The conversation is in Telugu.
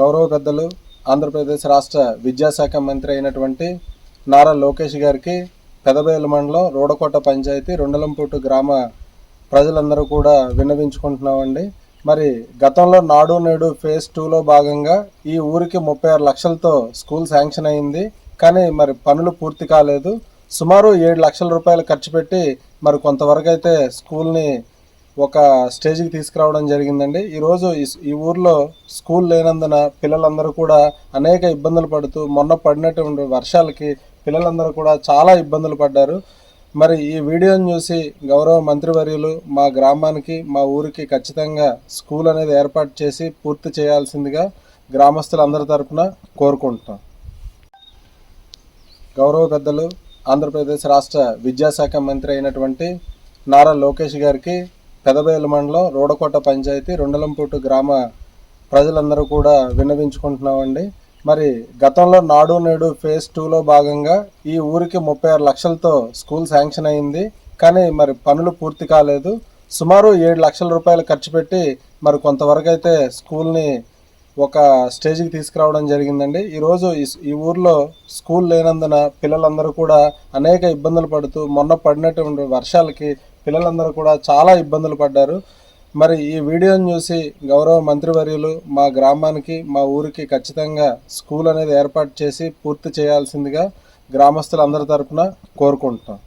గౌరవ పెద్దలు ఆంధ్రప్రదేశ్ రాష్ట్ర విద్యాశాఖ మంత్రి అయినటువంటి నారా లోకేష్ గారికి పెదబేలు మండలం రోడకోట పంచాయతీ రెండలంపూటు గ్రామ ప్రజలందరూ కూడా విన్నవించుకుంటున్నామండి. మరి గతంలో నాడు నేడు ఫేజ్ టూలో భాగంగా ఈ ఊరికి ముప్పై ఆరు లక్షలతో స్కూల్ శాంక్షన్ అయింది. కానీ మరి పనులు పూర్తి కాలేదు. సుమారు ఏడు లక్షల రూపాయలు ఖర్చు పెట్టి మరి కొంతవరకు అయితే స్కూల్ని ఒక స్టేజ్కి తీసుకురావడం జరిగిందండి. ఈరోజు ఈ ఈ ఊర్లో స్కూల్ లేనందున పిల్లలందరూ కూడా అనేక ఇబ్బందులు పడుతూ మొన్న పడినటువంటి వర్షాలకి పిల్లలందరూ కూడా చాలా ఇబ్బందులు పడ్డారు. మరి ఈ వీడియోని చూసి గౌరవ మంత్రివర్యులు మా గ్రామానికి మా ఊరికి ఖచ్చితంగా స్కూల్ అనేది ఏర్పాటు చేసి పూర్తి చేయాల్సిందిగా గ్రామస్తులందరి తరఫున కోరుకుంటున్నాం. గౌరవ పెద్దలు ఆంధ్రప్రదేశ్ రాష్ట్ర విద్యాశాఖ మంత్రి అయినటువంటి నారా లోకేష్ గారికి పెదబేల మండలం రోడకోట పంచాయతీ రెండలంపూటు గ్రామ ప్రజలందరూ కూడా విన్నవించుకుంటున్నామండి. మరి గతంలో నాడు నేడు ఫేజ్ టూలో భాగంగా ఈ ఊరికి ముప్పై ఆరు లక్షలతో స్కూల్ శాంక్షన్ అయింది. కానీ మరి పనులు పూర్తి కాలేదు. సుమారు ఏడు లక్షల రూపాయలు ఖర్చు పెట్టి మరి కొంతవరకు అయితే స్కూల్ని ఒక స్టేజ్కి తీసుకురావడం జరిగిందండి. ఈరోజు ఈ ఈ ఊర్లో స్కూల్ లేనందున పిల్లలందరూ కూడా అనేక ఇబ్బందులు పడుతూ మొన్న పడినటువంటి వర్షాలకి పిల్లలందరూ కూడా చాలా ఇబ్బందులు పడ్డారు. మరి ఈ వీడియోని చూసి గౌరవ మంత్రివర్యులు మా గ్రామానికి మా ఊరికి ఖచ్చితంగా స్కూల్ అనేది ఏర్పాటు చేసి పూర్తి చేయాల్సిందిగా గ్రామస్తులందరి తరఫున కోరుకుంటున్నాం.